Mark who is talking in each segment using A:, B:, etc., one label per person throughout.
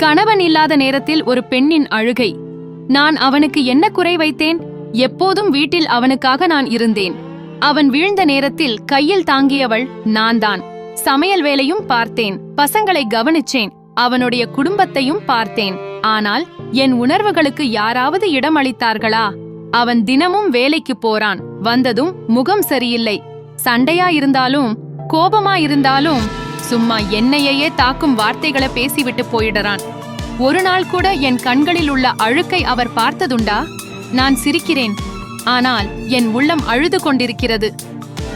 A: கணவன் இல்லாத நேரத்தில் ஒரு பெண்ணின் அழுகை. நான் அவனுக்கு என்ன குறை வைத்தேன்? எப்போதும் வீட்டில் அவனுக்காக நான் இருந்தேன். அவன் வீழ்ந்த நேரத்தில் கையில் தாங்கியவள் நான்தான். சமையல் வேலையும் பார்த்தேன். பசங்களை கவனிச்சேன். அவனுடைய குடும்பத்தையும் பார்த்தேன். ஆனால் என் உணர்வுகளுக்கு யாராவது இடம் அளித்தார்களா? அவன் தினமும் வேலைக்கு போறான். வந்ததும் முகம் சரியில்லை. சண்டையா இருந்தாலும் கோபமா இருந்தாலும் சும்மா என்னையே தாக்கும் வார்த்தைகளை பேசிவிட்டு போயிடறான். ஒரு நாள் கூட என் கண்களில் உள்ள அழுக்கை அவர் பார்த்ததுண்டா? நான் சிரிக்கிறேன். ஆனால் என் உள்ளம் அழுது கொண்டிருக்கிறது.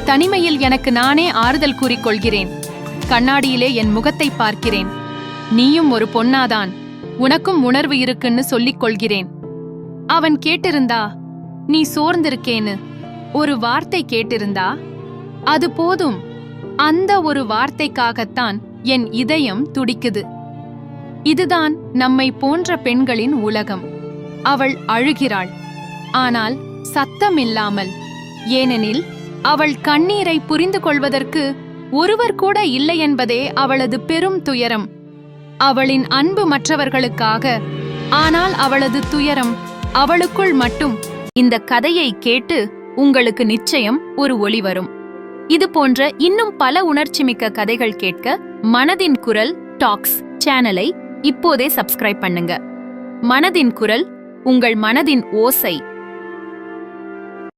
A: தனிமையில் எனக்கு நானே ஆறுதல் கூறிக்கொள்கிறேன். கண்ணாடியிலே என் முகத்தை பார்க்கிறேன். நீயும் ஒரு பொன்னாதான் உனக்கும் உணர்வு இருக்குன்னு சொல்லிக் கொள்கிறேன். அவன் கேட்டிருந்தா நீ சோர்ந்திருக்கேன்னு. ஒரு வார்த்தை கேட்டிருந்தா அது போதும். அந்த ஒரு வார்த்தைக்காகத்தான் என் இதயம் துடிக்குது. இதுதான் நம்மை போன்ற பெண்களின் உலகம். அவள் அழுகிறாள். ஆனால் சத்தமில்லாமல். ஏனெனில் அவள் கண்ணீரை புரிந்து கொள்வதற்கு ஒருவர் கூட இல்லை என்பதே அவளது பெரும் துயரம். அவளின் அன்பு மற்றவர்களுக்காக. ஆனால் அவளது துயரம் அவளுக்குள் மட்டும். இந்த கதையை கேட்டு உங்களுக்கு நிச்சயம் ஒரு ஒளி வரும். இது போன்ற இன்னும் பல உணர்ச்சிமிக்க கதைகள் கேட்க மனதின் குரல் டாக்ஸ் சேனலை இப்போதே சப்ஸ்கிரைப் பண்ணுங்க. மனதின் குரல் உங்கள் மனதின் ஓசை.